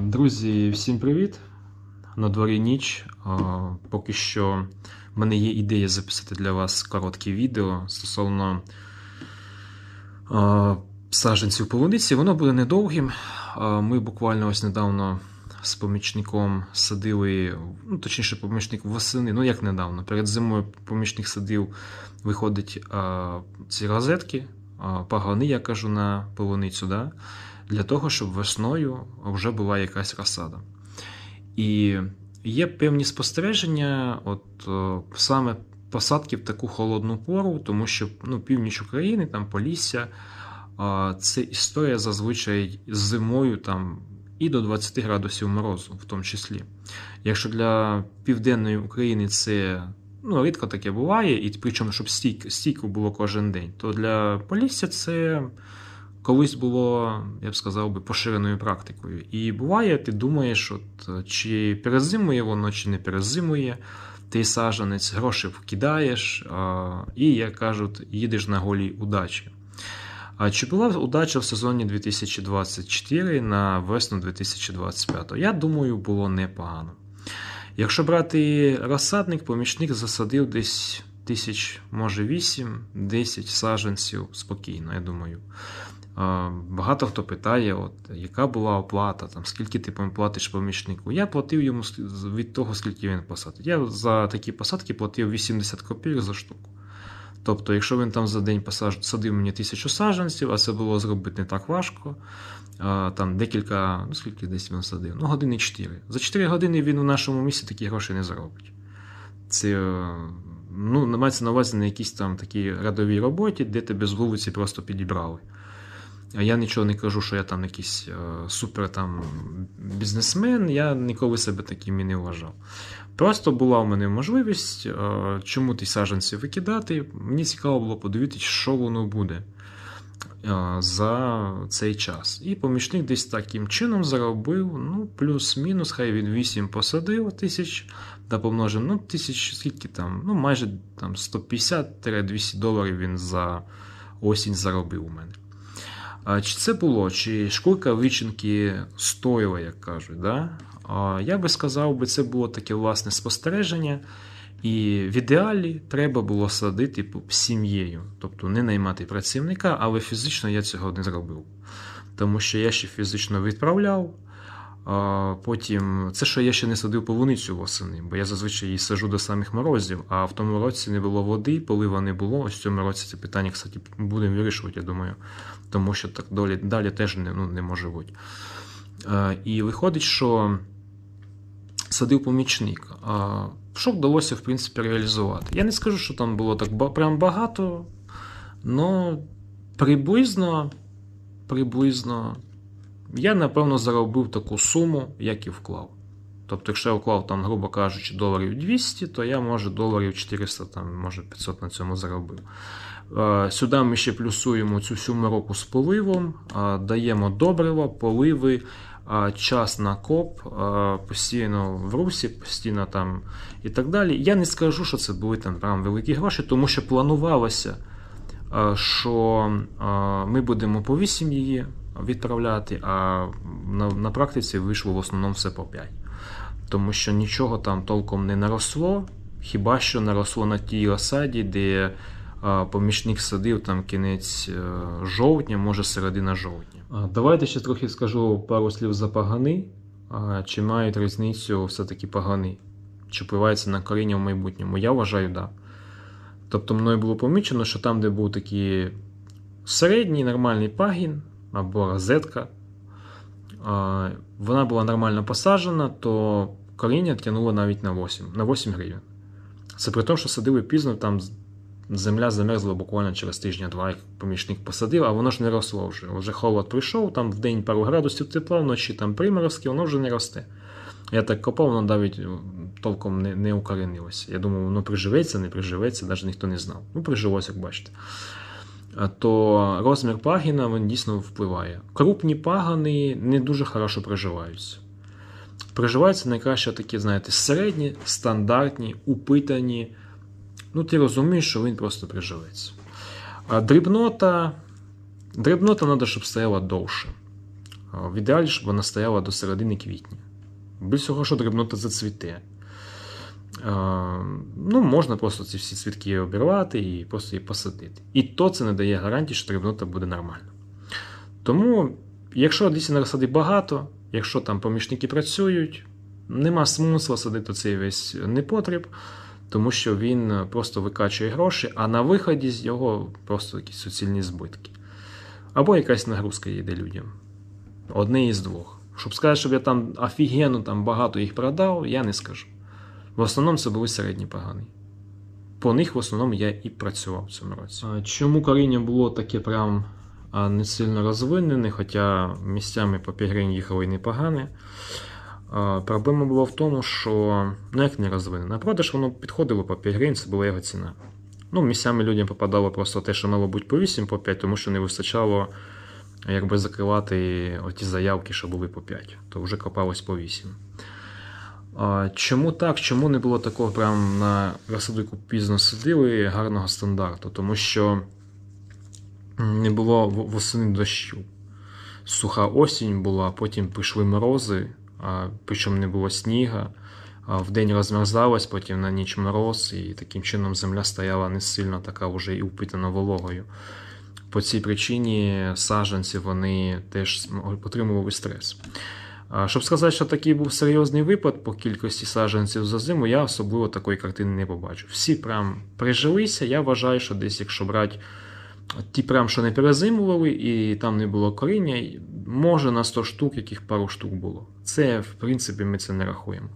Друзі, всім привіт! На дворі ніч. Поки що в мене є ідея записати для вас коротке відео стосовно а, саджанців полуниці. Воно буде недовгим. Ми буквально ось недавно з помічником садили, ну точніше, помічник восени, ну як недавно, перед зимою помічник садив, виходить ці розетки, а, пагони, я кажу, на полуницю. Да? Для того, щоб весною вже була якась розсада. І є певні спостереження, от е, саме посадки в таку холодну пору, тому що ну, північ України, там Полісся, е, це історія зазвичай зимою там і до 20 градусів морозу, в тому числі. Якщо для Південної України це ну, рідко таке буває, і причому, щоб стійко було кожен день, то для Полісся це колись було, я б сказав би, поширеною практикою. І буває, ти думаєш, от, чи перезимує воно, чи не перезимує. Ти саджанець, гроші вкидаєш, і, як кажуть, їдеш на голій удачі. А чи була удача в сезоні 2024 на весну 2025? Я думаю, було непогано. Якщо брати розсадник, помічник засадив десь тисяч, може 8-10 саджанців спокійно, я думаю. Багато хто питає, от, яка була оплата, там, скільки ти платиш помічнику. Я платив йому від того, скільки він посадить. Я за такі посадки платив 80 копійок за штуку. Тобто, якщо він там за день садив мені тисячу саджанців, а це було зробити не так важко. Там декілька, ну скільки десь він садив? Ну, години 4. За 4 години він у нашому місті такі гроші не заробить. Це ну, мається на увазі на якійсь там такій радовій роботі, де тебе з вулиці просто підібрали. Я нічого не кажу, що я там якийсь е, супер там бізнесмен, я ніколи себе таким і не вважав. Просто була у мене можливість е, чому ті саджанці викидати. Мені цікаво було подивитися, що воно буде е, за цей час. І помічник десь таким чином заробив ну, плюс-мінус, хай він 8 посадив тисяч та помножив, ну, тисяч, скільки там, ну, майже там 150-200 доларів він за осінь заробив у мене. Чи це було, чи шкурка вичинки стоїла, як кажуть. Да? Я би сказав, би, це було таке власне спостереження. І в ідеалі треба було садити сім'єю, тобто не наймати працівника, але фізично я цього не зробив. Тому що я ще фізично відправляв. Потім це, що я ще не садив полуницю восени, бо я зазвичай її сажу до самих морозів, а в тому році не було води, полива не було. Ось в цьому році це питання, кстати, будемо вирішувати, я думаю, тому що так далі, далі теж не ну, не може бути. І виходить, що садив помічник. Що вдалося, в принципі, реалізувати? Я не скажу, що там було так прям багато, але приблизно, приблизно я, напевно, заробив таку суму, як і вклав. Тобто, якщо я вклав, там, грубо кажучи, доларів 200, то я, може, доларів 400, там, може 500 на цьому заробив. Е, сюди ми ще плюсуємо цю всю мороку з поливом, е, даємо добрива, поливи, е, час на коп, постійно в русі, постійно там і так далі. Я не скажу, що це були там прям великі гроші, тому що планувалося, що ми будемо по 8 її відправляти, а на на практиці вийшло в основному все по 5. Тому що нічого там толком не наросло, хіба що наросло на тій розсаді, де а, помічник садив там кінець е, жовтня, може середина жовтня. Давайте ще трохи скажу пару слів за пагани. Чи мають різницю все-таки пагани? Чи впливається на коріння в майбутньому? Я вважаю, так. Да. Тобто мною було помічено, що там, де був такий середній нормальний пагін, або розетка, вона була нормально посаджена, то коріння тягнуло навіть на 8 на 8 гривень. Це при тому, що садили пізно, там земля замерзла буквально через тижня-два, як помічник посадив, а воно ж не росло вже. Вже холод прийшов, там в день пару градусів тепла, вночі там приморозки, воно вже не росте. Я так копав, воно навіть толком не не укоренилося. Я думав, воно приживеться, не приживеться, навіть ніхто не знав. Ну, прижилося, як бачите то розмір пагіна він дійсно впливає. Крупні пагани не дуже хорошо приживаються. Приживаються найкраще такі, знаєте, середні, стандартні, упитані. Ну, ти розумієш, що він просто приживеться. А дрібнота дрібнота треба, щоб стояла довше. В ідеалі, щоб вона стояла до середини квітня. Без цього, що дрібнота зацвіте. Ну, можна просто ці всі цвітки обірвати і просто її посадити. І то це не дає гарантії, що дрібнота буде нормальна. Тому, якщо дійсно розсади багато, якщо там помічники працюють, нема смисла садити цей весь непотріб, тому що він просто викачує гроші, а на виході з його просто якісь суцільні збитки. Або якась нагрузка йде людям. Одне із двох. Щоб сказати, щоб я там офігенно там багато їх продав, я не скажу. В основному це були середні погані. По них в основному я і працював в цьому році. Чому коріння було таке прям не сильно розвинене, хоча місцями по 5 гривень їхало непогане. Проблема була в тому, що ну як не розвинене. На продаж воно підходило по 5 це була його ціна. Ну, місцями людям попадало просто те, що мало бути по 8, по 5, тому що не вистачало якби закривати оті заявки, що були по 5, то вже копалось по 8. Чому так? Чому не було такого прям на розсадку пізно сидили гарного стандарту? Тому що не було восени дощу. Суха осінь була, потім пішли морози, причому не було сніга. А Вдень розмерзалась, потім на ніч мороз, і таким чином земля стояла не сильно така вже і упитана вологою. По цій причині саджанці вони теж отримували стрес. Щоб сказати, що такий був серйозний випад по кількості саджанців за зиму, я особливо такої картини не побачив. Всі прям прижилися. Я вважаю, що десь, якщо брати ті, прям, що не перезимували, і там не було коріння, може на 100 штук, яких пару штук було. Це, в принципі, ми це не рахуємо.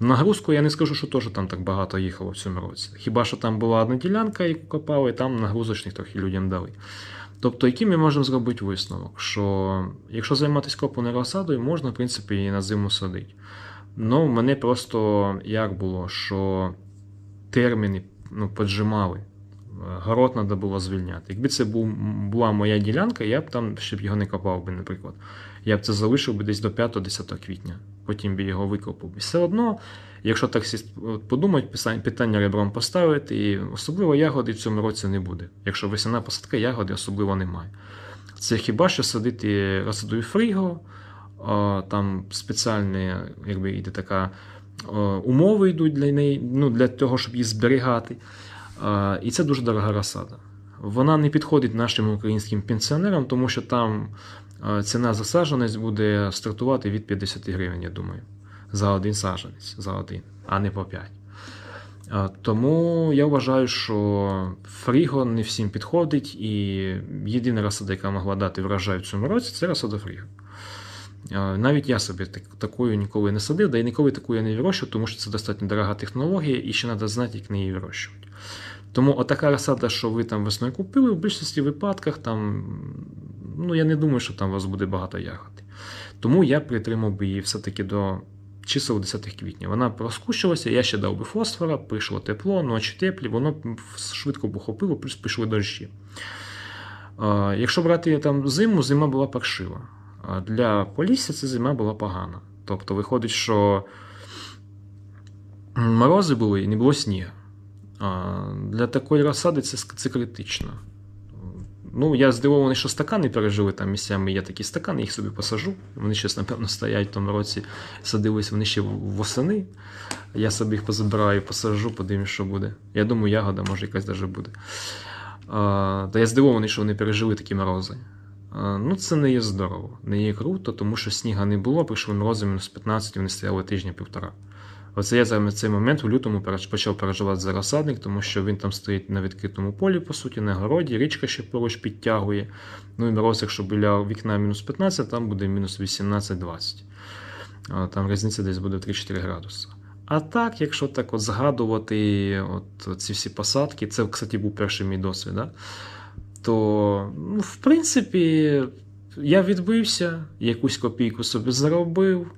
В нагрузку я не скажу, що теж там так багато їхало в цьому році. Хіба що там була одна ділянка, яку копали, і там нагрузочних трохи людям дали. Тобто, який ми можемо зробити висновок, що якщо займатися копаною розсадою, можна, в принципі, і на зиму садити. Ну, мене просто як було, що терміни ну, поджимали. Город треба було звільняти. Якби це була моя ділянка, я б там ще б його не копав би, наприклад. Я б це залишив би десь до 5-10 квітня, потім би його викопав. І все одно, якщо так сість, от подумати, писань- питання ребром поставити, і особливо ягоди в цьому році не буде. Якщо весняна посадка, ягоди особливо немає. Це хіба що садити розсадою фріго, там спеціальні, якби йде така умови йдуть для неї, ну, для того, щоб її зберігати. І це дуже дорога розсада. Вона не підходить нашим українським пенсіонерам, тому що там ціна за буде стартувати від 50 гривень, я думаю, за один саджанець, за один, а не по 5. Тому я вважаю, що фріго не всім підходить, і єдина розсада, яка могла дати врожай в цьому році, це розсада фріго. Навіть я собі так, такою ніколи не садив, да і ніколи таку я не вирощував, тому що це достатньо дорога технологія, і ще треба знати, як неї вирощувати. Тому отака розсада, що ви там весною купили, в більшості випадках там, ну я не думаю, що там у вас буде багато ягод. Тому я притримав би її все-таки до чисел 10 квітня. Вона розкущилася, я ще дав би фосфора, прийшло тепло, ночі теплі, воно швидко похопило, плюс пішли дощі. Якщо брати там зиму, зима була паршива. Для Полісся ця зима була погана. Тобто виходить, що морози були і не було снігу. Для такої розсади це, це критично. Ну, я здивований, що стакани пережили там місцями. Є такі стакани, їх собі посажу. Вони ще, напевно, стоять в тому році, садились вони ще восени. Я собі їх позабираю, посажу, подивимось, що буде. Я думаю, ягода може якась даже буде. А, Та я здивований, що вони пережили такі морози. А, Ну, це не є здорово, не є круто, тому що сніга не було, прийшли морози мінус 15, вони стояли тижня-півтора. Оце я зараз цей момент у лютому почав переживати за розсадник, тому що він там стоїть на відкритому полі, по суті, на городі, річка ще поруч підтягує. Ну і мороз, якщо біля вікна мінус 15, там буде мінус 18-20. Там різниця десь буде 3-4 градуси. А так, якщо так от згадувати от ці всі посадки, це, кстати, був перший мій досвід, да? то, ну, в принципі, я відбився, якусь копійку собі заробив.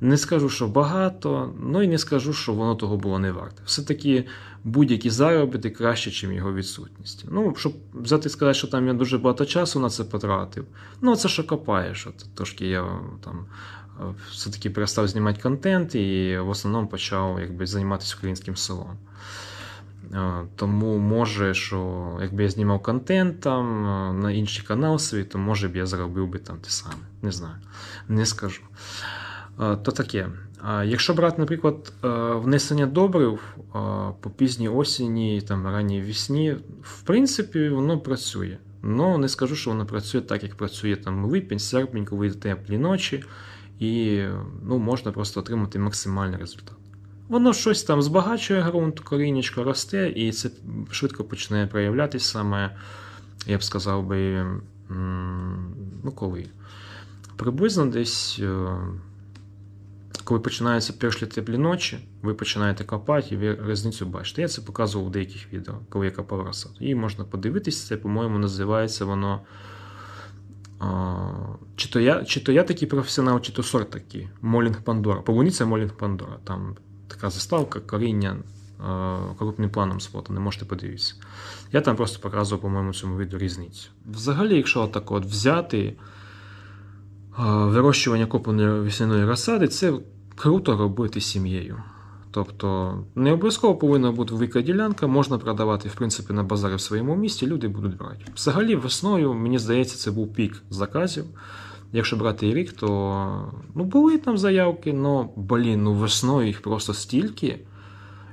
Не скажу, що багато, ну і не скажу, що воно того було не варте. Все-таки будь-які заробити краще, ніж його відсутність. Ну, щоб взяти і сказати, що там я дуже багато часу на це потратив. Ну, це що копаєш. От, трошки я там е, все-таки перестав знімати контент і в основному почав якби, займатися українським селом. Е, Тому може, що якби я знімав контент там е, на інший канал свій, то може б я зробив би там те саме. Не знаю, не скажу. То таке. Якщо брати, наприклад, е, внесення добрив е, по пізній осені, там ранній весні, в принципі, воно працює. Ну, не скажу, що воно працює так, як працює там липень, серпень, коли теплі ночі, і ну, можна просто отримати максимальний результат. Воно щось там збагачує ґрунт, корінечко росте, і це швидко починає проявлятися саме, я б сказав би, ну коли. Приблизно десь, е, коли починаються перші теплі ночі, ви починаєте копати і ви різницю бачите. Я це показував у деяких відео, коли я копав розсаду. І можна подивитися, це, по-моєму, називається воно. Чи то, я, чи то я такий професіонал, чи то сорт такий. Молінг Пандора. Полуниця Молінг Пандора. Там така заставка, коріння крупним планом сфотане, можете подивитися. Я там просто показував, по-моєму, цьому відео різницю. Взагалі, якщо так от взяти вирощування копаної весняної розсади, це круто робити сім'єю. Тобто не обов'язково повинна бути велика ділянка, можна продавати в принципі на базари в своєму місті, люди будуть брати. Взагалі, весною, мені здається, це був пік заказів. Якщо брати рік, то ну, були там заявки, але блін, ну весною їх просто стільки,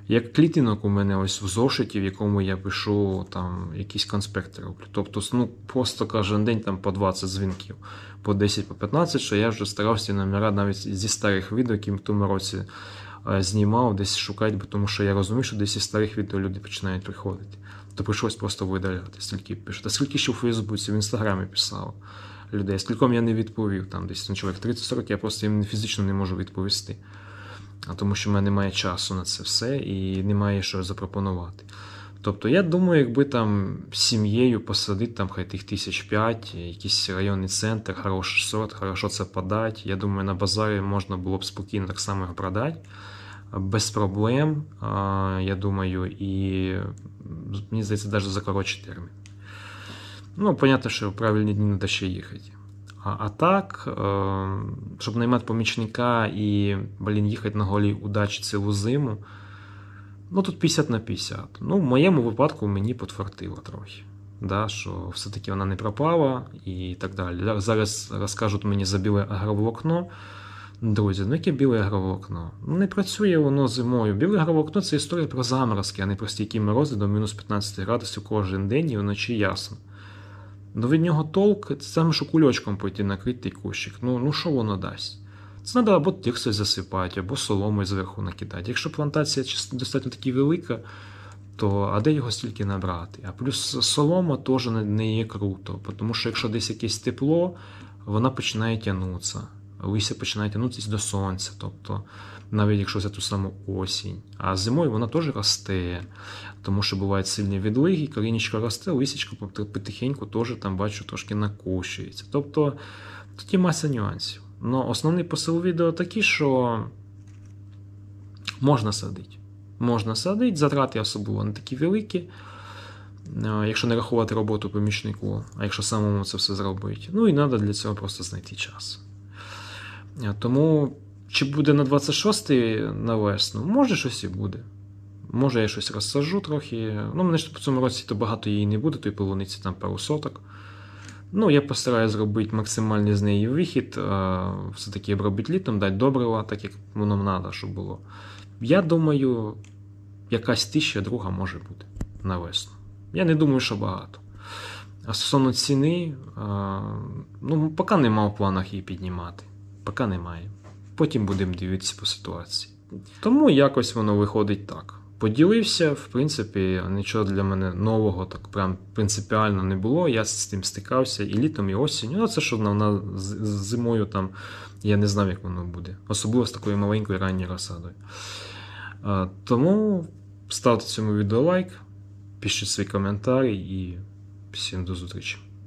як клітинок у мене ось в зошиті, в якому я пишу там якісь конспекти роблю. Тобто, ну просто кожен день там по 20 дзвінків, по 10, по 15, що я вже старався номера навіть зі старих відео, які в тому році е, знімав, десь шукати, бо тому що я розумію, що десь із старих відео люди починають приходити. То прийшлось просто видаляти, стільки пишуть. А скільки ще в Фейсбуці, в Інстаграмі писав людей. Скільком я не відповів, там десь ну, чоловік 30-40, я просто їм фізично не можу відповісти. А тому що в мене немає часу на це все і немає що запропонувати. Тобто, я думаю, якби там сім'єю посадити там хай тих тисяч п'ять, якийсь районний центр, хороший сорт, хорошо це подати. Я думаю, на базарі можна було б спокійно так само продати. Без проблем, я думаю, і мені здається, навіть за коротший термін. Ну, понятно, що в правильні дні треба ще їхати. А, так, е, щоб наймати помічника і, блін, їхати на голій удачі цілу зиму, ну тут 50 на 50. Ну, в моєму випадку мені подфартило трохи. Да, що все-таки вона не пропала і так далі. Зараз розкажуть мені за біле агроволокно. Друзі, ну яке біле агроволокно? Ну не працює воно зимою. Біле агроволокно це історія про заморозки, а не про стійкі морози до мінус 15 градусів кожен день і вночі ясно. Ну від нього толк, це саме що кульочком пойти накрити кущик. Ну ну що воно дасть? Це треба або тирсою засипати, або соломою зверху накидати. Якщо плантація достатньо таки велика, то а де його стільки набрати? А плюс солома теж не є круто, тому що якщо десь якесь тепло, вона починає тягнутися. Листя починає тягнутися до сонця. Тобто, навіть якщо це ту саму осінь. А зимою вона теж росте, тому що бувають сильні відлиги, корінечко росте, лисічко потихеньку теж там бачу трошки накущується. Тобто тут є маса нюансів. Но основний посил відео такий, що можна садити. Можна садити, затрати особливо не такі великі. Якщо не рахувати роботу помічнику, а якщо самому це все зробити. Ну і треба для цього просто знайти час. Тому, чи буде на 26 на весну, може щось і буде. Може, я щось розсаджу трохи. Ну, мене ж по цьому році то багато її не буде, то й полуниці там пару соток. Ну, я постараюся зробити максимальний з неї вихід, все-таки обробити літом, дати добрива, так як воно треба, щоб було. Я думаю, якась тисяча друга може бути на весну. Я не думаю, що багато. А стосовно ціни, ну, поки нема в планах її піднімати. Поки немає. Потім будемо дивитися по ситуації. Тому якось воно виходить так. Поділився, в принципі, нічого для мене нового, так прям принципіально не було. Я з цим стикався і літом, і осінню. Ну, це що на зимою там я не знав, як воно буде. Особливо з такою маленькою ранньою розсадою. Тому ставте цьому відео лайк, пишіть свій коментар і всім до зустрічі.